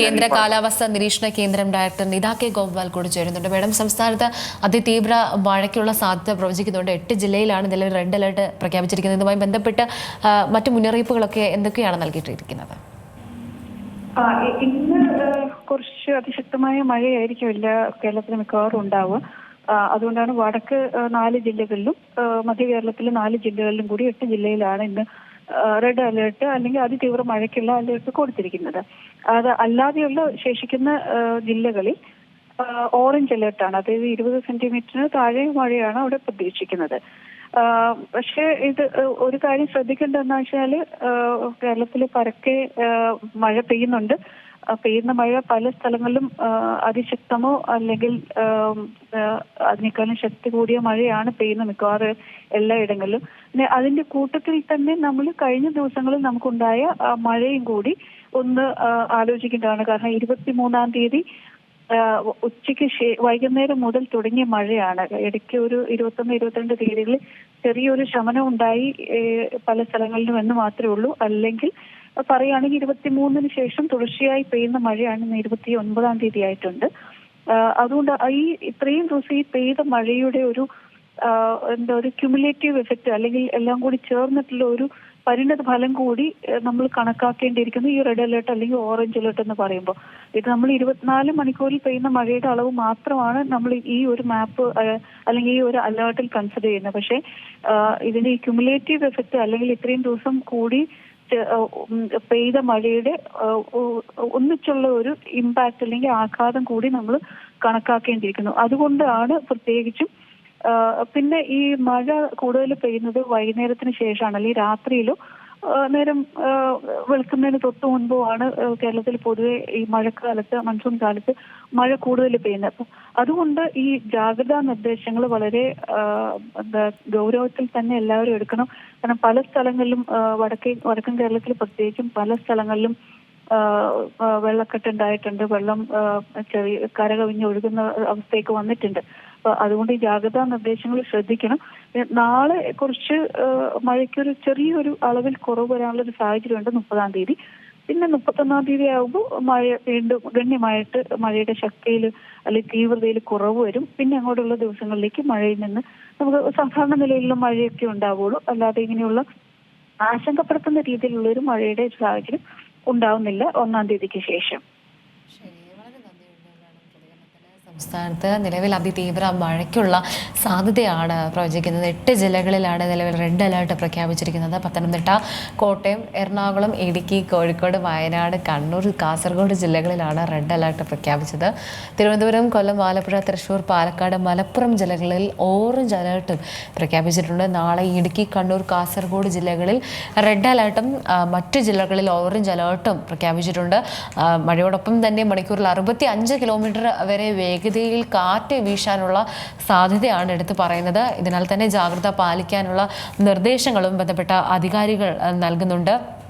കേന്ദ്ര കാലാവസ്ഥ നിരീക്ഷണ കേന്ദ്രം ഡയറക്ടർ നിതാ കെ ഗോപാൽ കൂടി ചേരുന്നുണ്ട്. മേഡം സംസ്ഥാനത്ത് അതിതീവ്ര മഴയ്ക്കുള്ള സാധ്യത പ്രവചിക്കുന്നുണ്ട്. എട്ട് ജില്ലയിലാണ് നിലവിൽ റെഡ് അലർട്ട് പ്രഖ്യാപിച്ചിരിക്കുന്നത്. ഇതുമായി ബന്ധപ്പെട്ട് മറ്റു മുന്നറിയിപ്പുകളൊക്കെ എന്തൊക്കെയാണ് നൽകിയിട്ടിരിക്കുന്നത്? ഇന്ന് കുറച്ച് അതിശക്തമായ മഴയായിരിക്കും എല്ലാ കേരളത്തിലും മിക്കവാറും ഉണ്ടാവുക. അതുകൊണ്ടാണ് വടക്ക് നാല് ജില്ലകളിലും മധ്യ കേരളത്തിലെ നാല് ജില്ലകളിലും കൂടി എട്ട് ജില്ലയിലാണ് ഇന്ന് റെഡ് അലേർട്ട് അല്ലെങ്കിൽ അതിതീവ്ര മഴയ്ക്കുള്ള അലേർട്ട് കൊടുത്തിരിക്കുന്നത്. അത് അല്ലാതെയുള്ള ശേഷിക്കുന്ന ജില്ലകളിൽ ഓറഞ്ച് അലേർട്ടാണ് അതായത് ഇരുപത് സെന്റിമീറ്ററിന് താഴെ മഴയാണ് അവിടെ പ്രതീക്ഷിക്കുന്നത്. പക്ഷേ ഇത് ഒരു കാര്യം ശ്രദ്ധിക്കേണ്ടതെന്ന് വെച്ചാൽ കേരളത്തിൽ പരക്കെ മഴ പെയ്യുന്നുണ്ട്. പെയ്യുന്ന മഴ പല സ്ഥലങ്ങളിലും അതിശക്തമോ അല്ലെങ്കിൽ അതിനേക്കാളും ശക്തി കൂടിയ മഴയാണ് പെയ്യുന്നത് മിക്കവാറും എല്ലായിടങ്ങളിലും. പിന്നെ അതിന്റെ കൂട്ടത്തിൽ തന്നെ നമ്മൾ കഴിഞ്ഞ ദിവസങ്ങളിൽ നമുക്കുണ്ടായ മഴയും കൂടി ഒന്ന് ആലോചിക്കേണ്ടതാണ്. കാരണം ഇരുപത്തിമൂന്നാം തീയതി ഉച്ചയ്ക്ക് വൈകുന്നേരം മുതൽ തുടങ്ങിയ മഴയാണ്. ഇടയ്ക്ക് ഒരു ഇരുപത്തൊന്ന് ഇരുപത്തിരണ്ട് തീയതികളിൽ ചെറിയൊരു ശമനം ഉണ്ടായി പല സ്ഥലങ്ങളിലും എന്ന് മാത്രമേ ഉള്ളൂ. അല്ലെങ്കിൽ പറയുകയാണെങ്കിൽ ഇരുപത്തിമൂന്നിന് ശേഷം തുടർച്ചയായി പെയ്യുന്ന മഴയാണ് ഇന്ന് ഇരുപത്തി ഒൻപതാം തീയതി ആയിട്ടുണ്ട് അതുകൊണ്ട് ഈ ഇത്രയും ദിവസം ഈ പെയ്ത മഴയുടെ ഒരു എന്താ ഒരു ക്യുമുലേറ്റീവ് എഫക്റ്റ് അല്ലെങ്കിൽ എല്ലാം കൂടി ചേർന്നിട്ടുള്ള ഒരു പരിണത ഫലം കൂടി നമ്മൾ കണക്കാക്കേണ്ടിയിരിക്കുന്നു. ഈ റെഡ് അലേർട്ട് അല്ലെങ്കിൽ ഓറഞ്ച് അലേർട്ട് എന്ന് പറയുമ്പോൾ. ഇത് നമ്മൾ ഇരുപത്തിനാല് മണിക്കൂറിൽ പെയ്യുന്ന മഴയുടെ അളവ് മാത്രമാണ് നമ്മൾ ഈ ഒരു മാപ്പ് അല്ലെങ്കിൽ ഈ ഒരു അലേർട്ടിൽ കൺസിഡർ ചെയ്യുന്നത്. പക്ഷേ ഇതിന്റെ ക്യുമുലേറ്റീവ് എഫക്റ്റ് അല്ലെങ്കിൽ ഇത്രയും ദിവസം കൂടി പെയ്ത മഴയുടെ ഒന്നിച്ചുള്ള ഒരു ഇമ്പാക്ട് അല്ലെങ്കിൽ ആഘാതം കൂടി നമ്മൾ കണക്കാക്കേണ്ടിയിരിക്കുന്നു. അതുകൊണ്ടാണ് പ്രത്യേകിച്ചും പിന്നെ ഈ മഴ കൂടുതൽ പെയ്യുന്നത് വൈകുന്നേരത്തിന് ശേഷമാണ് അല്ലെങ്കിൽ രാത്രിയിലോ നേരം വെളുക്കുന്നതിന് തൊട്ട് മുൻപോ ആണ് കേരളത്തിൽ പൊതുവെ ഈ മഴക്കാലത്ത് മൺസൂൺ കാലത്ത് മഴ കൂടുതൽ പെയ്യുന്നത്. അപ്പം അതുകൊണ്ട് ഈ ജാഗ്രതാ നിർദ്ദേശങ്ങൾ വളരെ എന്താ ഗൗരവത്തിൽ തന്നെ എല്ലാവരും എടുക്കണം. കാരണം പല സ്ഥലങ്ങളിലും വടക്കേ വടക്കൻ കേരളത്തിൽ പ്രത്യേകിച്ചും പല സ്ഥലങ്ങളിലും ആഹ് ആഹ് വെള്ളക്കെട്ട് ഉണ്ടായിട്ടുണ്ട്. വെള്ളം ചെറിയ കരകവിഞ്ഞ് ഒഴുകുന്ന അവസ്ഥയൊക്കെ വന്നിട്ടുണ്ട്. അപ്പൊ അതുകൊണ്ട് ഈ ജാഗ്രതാ നിർദ്ദേശങ്ങൾ ശ്രദ്ധിക്കണം. നാളെ കുറച്ച് മഴയ്ക്കൊരു ചെറിയൊരു അളവിൽ കുറവ് വരാനുള്ള ഒരു സാഹചര്യമുണ്ട് മുപ്പതാം തീയതി. പിന്നെ മുപ്പത്തൊന്നാം തീയതി ആകുമ്പോൾ മഴ വീണ്ടും ഗണ്യമായിട്ട് മഴയുടെ ശക്തിയിൽ അല്ലെങ്കിൽ തീവ്രതയിൽ കുറവ് വരും. പിന്നെ അങ്ങോട്ടുള്ള ദിവസങ്ങളിലേക്ക് മഴയിൽ നിന്ന് നമുക്ക് സാധാരണ നിലയിലുള്ള മഴയൊക്കെ ഉണ്ടാവുള്ളൂ. അല്ലാതെ ഇങ്ങനെയുള്ള ആശങ്കപ്പെടുത്തുന്ന രീതിയിലുള്ള ഒരു മഴയുടെ സാഹചര്യം ഉണ്ടാവുന്നില്ല ഒന്നാം തീയതിക്ക് ശേഷം. സംസ്ഥാനത്ത് നിലവിൽ അതിതീവ്ര മഴയ്ക്കുള്ള സാധ്യതയാണ് പ്രവചിക്കുന്നത്. എട്ട് ജില്ലകളിലാണ് നിലവിൽ റെഡ് അലേർട്ട് പ്രഖ്യാപിച്ചിരിക്കുന്നത്. പത്തനംതിട്ട കോട്ടയം എറണാകുളം ഇടുക്കി കോഴിക്കോട് വയനാട് കണ്ണൂർ കാസർഗോഡ് ജില്ലകളിലാണ് റെഡ് അലേർട്ട് പ്രഖ്യാപിച്ചത്. തിരുവനന്തപുരം കൊല്ലം ആലപ്പുഴ തൃശൂർ പാലക്കാട് മലപ്പുറം ജില്ലകളിൽ ഓറഞ്ച് അലേർട്ടും പ്രഖ്യാപിച്ചിട്ടുണ്ട്. നാളെ ഇടുക്കി കണ്ണൂർ കാസർഗോഡ് ജില്ലകളിൽ റെഡ് അലേർട്ടും മറ്റ് ജില്ലകളിൽ ഓറഞ്ച് അലേർട്ടും പ്രഖ്യാപിച്ചിട്ടുണ്ട്. മഴയോടൊപ്പം തന്നെ മണിക്കൂറിൽ അറുപത്തി അഞ്ച് കിലോമീറ്റർ വരെ വേഗതയിൽ കാറ്റ് വീശാനുള്ള സാധ്യതയാണ് എടുത്തു പറയുന്നത്. ഇതിനാൽ തന്നെ ജാഗ്രത പാലിക്കാനുള്ള നിർദ്ദേശങ്ങളും ബന്ധപ്പെട്ട അധികാരികൾ നൽകുന്നുണ്ട്.